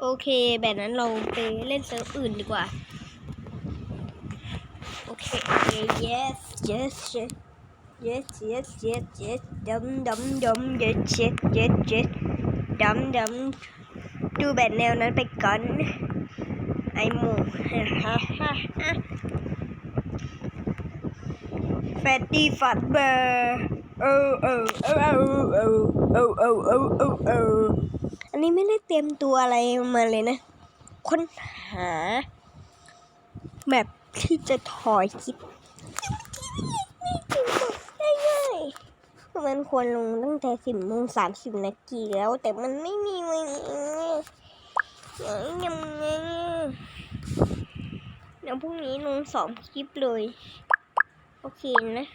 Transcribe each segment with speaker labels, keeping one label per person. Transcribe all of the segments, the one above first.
Speaker 1: โอเค แบบนั้นเราไปเล่นเซิร์ฟอื่นดีกว่า โอเค yes yes yes yes yes yes yes ดำดำดำ yes yes yes yes ดำดำดูแบบแนวนั้นไปก่อนไอหมูฮ่าฮ่าฮ่าฮ่าแฟตตี้ฟัดเบอร์เออเออเออเออเออเออเออเอ อันนี้ไม่ได้เตรียมตัวอะไรมาเลยนะ ค้นหา แบบที่จะถอยคลิปง่ายๆมันควรลงตั้งแต่สิบโมงสามสิบนาทีแล้ว แต่มันไม่มีเวลายังไงเดี๋ยวพรุ่งนี้ลงสองคลิปเลย โอเคนะ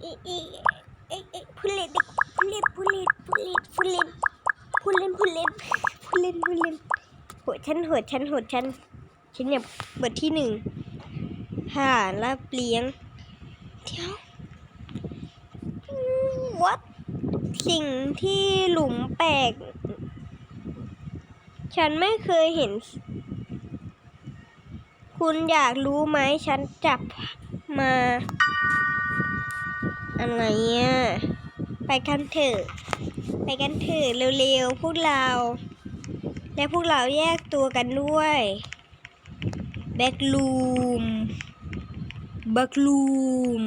Speaker 1: เอ๊ะเอ๊ะเอ๊ะเอ๊ะพูดเล่นดิพูดเล่นพูดเล่นพูดพูดเล่นพูด เล่นพูดเล่นพูดเล่นพูดเล่นหัวฉันหัวฉันหัวฉันฉันเนี่ยเปิดที่หนึ่งหารับเลี้ยงเดี๋ยววัดสิ่งที่หลุมแปลก ฉันไม่เคยเห็น คุณอยากรู้ไหมฉันจับมาอะไรอะไปกันเถอะ ไปกันเถอะเร็วๆพวกเรา และพวกเราแยกตัวกันด้วยแบ็กลูมแบ็กลูม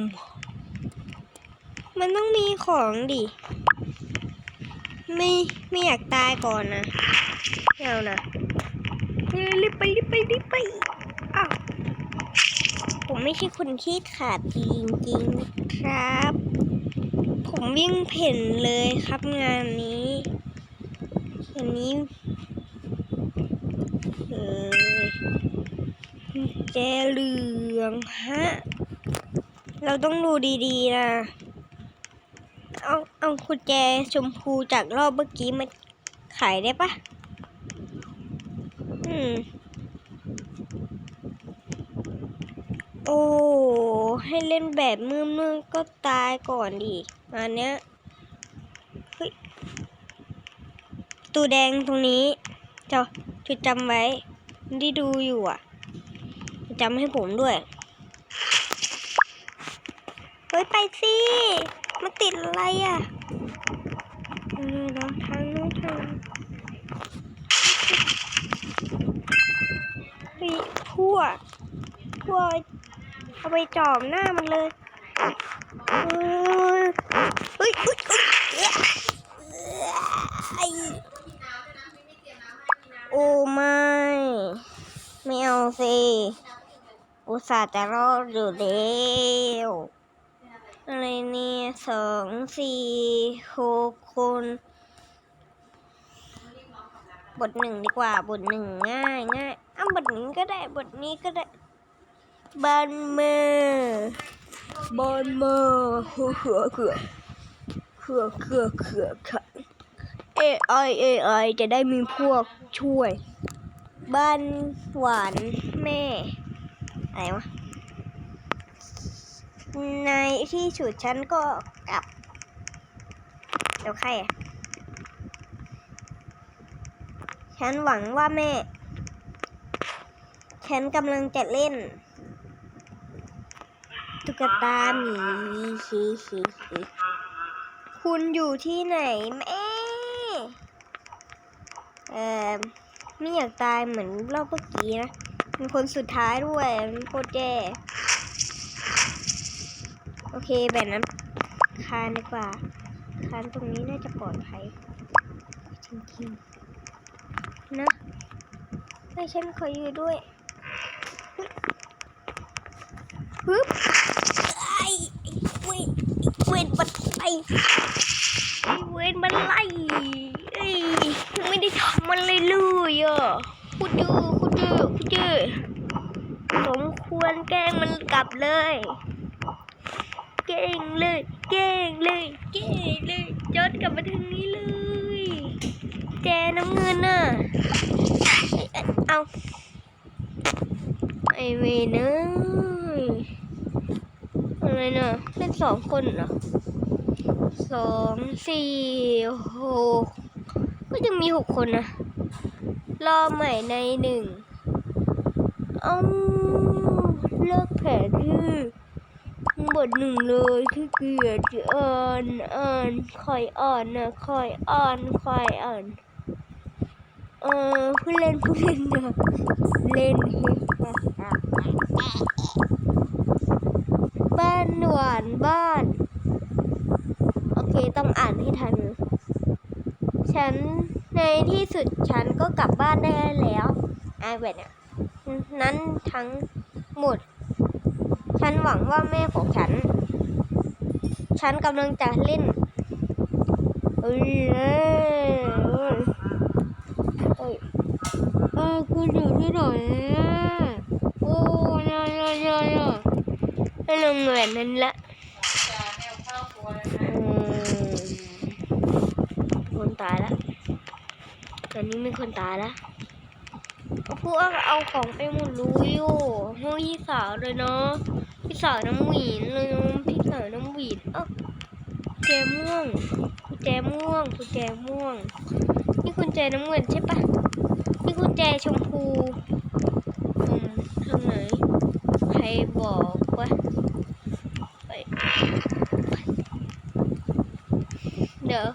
Speaker 1: มันต้องมีของดิ ไม่ไม่อยากตายก่อนนะเอานะรีบไปรีบไปรีบไปอ้าวผมไม่ใช่คนที่ขาดจริงๆครับ ผมวิ่งเพ่นเลยครับงานนี้อันนี้เออแจเหลืองฮะ เราต้องดูดีๆนะเอาเอากุญแจชมพูจากรอบเมื่อกี้มาขายได้ปะอืม โอ้ ให้เล่นแบบมือๆก็ตายก่อนดิ อันเนี้ยเฮ้ยตูแดงตรงนี้เจ้าจุดจำไว้ที่ดูอยู่อะจำให้ผมด้วย เฮ้ย ไปสิมันติดอะไรอะเออเราทางนู้นทางเฮ้ยพั่วพั่วเอาไปจอมหน้ามันเลยเฮ้ย เฮ้ยโอ้ไม่ ไม่เอาสิอุตส่าห์จะรอดอยู่แล้วอะไรเนี่ยสองสี่หกคนบทหนึ่งดีกว่าบทหนึ่งง่ายง่ายอ้าบทนี้ก็ได้บทนี้ก็ได้บันเมอร์ บันเมอร์เขื่อเขื่อเขื่อเขื่อเขื่อเขื่อค่ะเอไอเอไอจะได้มีพวกช่วย บ้านหวานแม่ อะไรวะ ในที่สุดฉันก็กลับ เดี๋ยวใครอะฉันหวังว่าแม่ ฉันกำลังจะเล่น ตุ๊กตาหมีชีชีชีคุณอยู่ที่ไหนแม่เออไม่อยากตายเหมือนรอบเมื่อกี้นะเป็นคนสุดท้ายด้วยมันโคตรแย่โอเคแบบนั้นคานดีกว่า คานตรงนี้น่าจะปลอดภัยจริงๆนะให้ฉันขออยู่ด้วยฮึบ วนมันไล่ไอ้เวนมันไล่เอ้ยไม่ได้ทำมันเลยเลยอะคุณดูคุณดูคุณดูสมควรแกล้งมันกลับเลยเก่งเลยเก่งเลยเก่งเลยจอดกลับมาทางนี้เลย แจน้ำเงินน่ะเอ้ยเอ้เอาไอเวเนย อะไรน่ะเล่นสองคนเหรอสองสี่หกก็ยังมีหกคนนะรอใหม่ในหนึ่งเอาเลิกแผนที่บทหนึ่งเลยที่เกียจจะอ่านอ่านคอยอ่านนะคอยอ่านคอยอ่านเออผู้เล่นผู้เล่นนะเล่นเฮบ้าน หวานบ้าน โอเคต้องอ่านให้ทัน ฉันในที่สุดฉันก็กลับบ้านได้แล้วไอแบบเนี่ยนั้นทั้งหมด ฉันหวังว่าแม่ของฉัน ฉันกำลังจะเล่นเอ้ยเอ้ยเอ้ยเอ้ยคุณอยู่ที่ไหนอะโอ้ยยยยยให้ ลงเหมือนนั้นละคนตายล้วตอนนี้มีคนตายล้วพวกเอาของไปหมดรู้อยู่ห้พี่สาวเลยเนาะ พี่สาวน้ำหวีนเลยพี่สาวน้ำหวีนเอ้าแจม่วงกุญแจม่วงกุญแจม่วง นี่กุญแจน้ำเงินใช่ปะนี่กุญแจชมพูทางไหน ใครบอกวะไป เดี๋ยว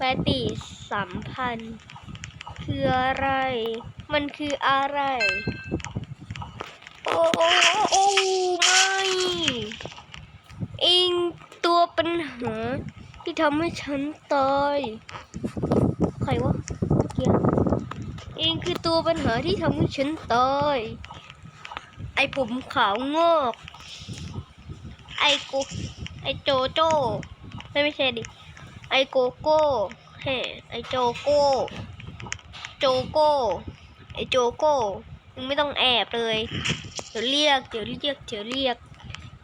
Speaker 1: ปฏิสัมพันธ์ คืออะไร มันคืออะไร โอ้โอ้โอ้ไม่เองตัวปัญหาที่ทำให้ฉันตายใครวะเมื่อกี้เองคือตัวปัญหาที่ทำให้ฉันตายไอผมขาวงอก ไอกูไอโจโจ้ไม่ไม่ใช่ดิ ไอโกโก้เฮ้ไอโจโก้ โจโก้ ไอโจโก้มึงไม่ต้องแอบเลย เดี๋ยวเรียก เดี๋ยวเรียก เดี๋ยวเรียก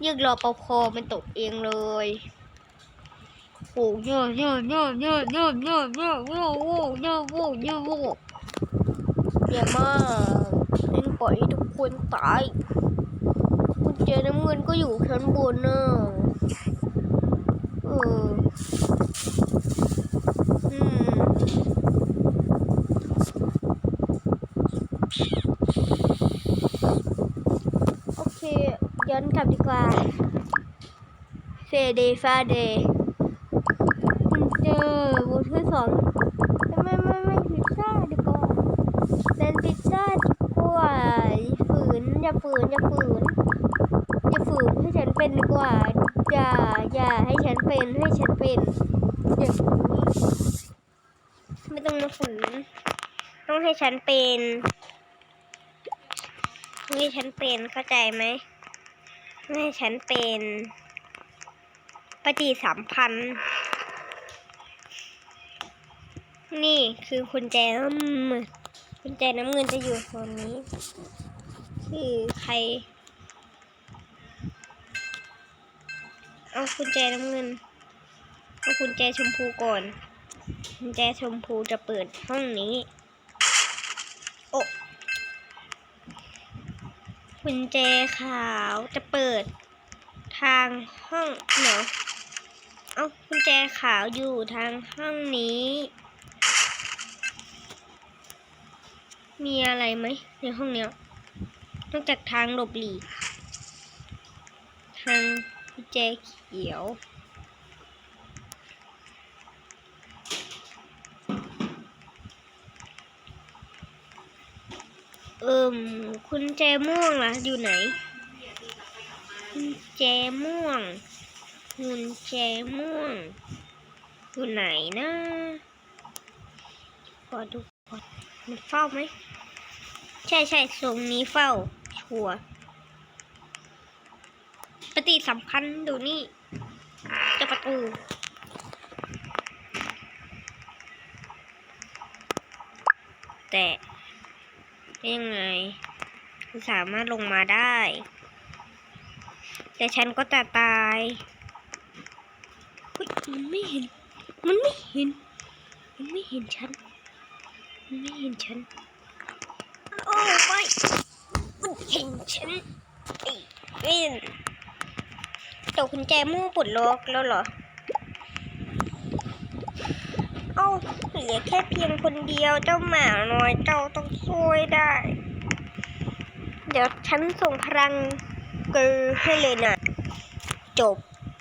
Speaker 1: เรียกรอปภมันตกเองเลยโอ้เยเยอะเยอะเยอะเยอะเยอะเยอะเยอะโอ้เยอะโอ้เยอะโอ้เยอะมากเล่นปล่อยทุกคนตายกุญแจน้ำเงินก็อยู่ชั้นบนเน่ะ เอออืมโอเค ย้อนกลับดีกว่า เฟเดฟาเดเจอบทที่สองไม่ไม่ไม่พิซซ่าดีกว่าเป็นพิซซ่าดีกว่าฝืนอย่าฝืนอย่าฝืนอย่าฝืนให้ฉันเป็นดีกว่า อย่า อย่าให้ฉันเป็นให้ฉันเป็นอย่าไม่ต้องมาฝืนต้องให้ฉันเป็นให้ฉันเป็นเข้าใจไหมให้ฉันเป็นปฏิสัมพันธ์นี่คือกุญแจน้ำเงินกุญแจน้ำเงินจะอยู่โซนนี้ คือใคร เอากุญแจน้ำเงิน เอากุญแจชมพูก่อนกุญแจชมพูจะเปิดห้องนี้ โอ้กุญแจขาวจะเปิด ทางห้องเนาะเอากุญแจขาวอยู่ทางห้องนี้ มีอะไรไหมในห้องเนี้ยนอกจากทางหลบหลีกทาง แจเขียว เอิมคุณแจม่วงล่ะ อยู่ไหน คุณแจม่วง คุณแจม่วง อยู่ไหนนะขอดูก่อนมันเฝ้าไหม ใช่ใช่ทรงนี้เฝ้าชัวร์ ปฏิสำคัญดูนี่เจะประตูแต่ยังไงสามารถลงมาได้ แต่ฉันก็จะตายมันไม่เห็น มันไม่เห็น มันไม่เห็นฉัน มันไม่เห็นฉัน โอ้ไม่มันเห็นฉันไอ้เว้น ตกกุญแจมู่ปลดล็อกแล้วเหรอ เอ้าเหลือแค่เพียงคนเดียวเจ้าหมาน้อยเจ้าต้องช่วยได้ เดี๋ยวฉันส่งพลังเกลือให้เลยนะจบ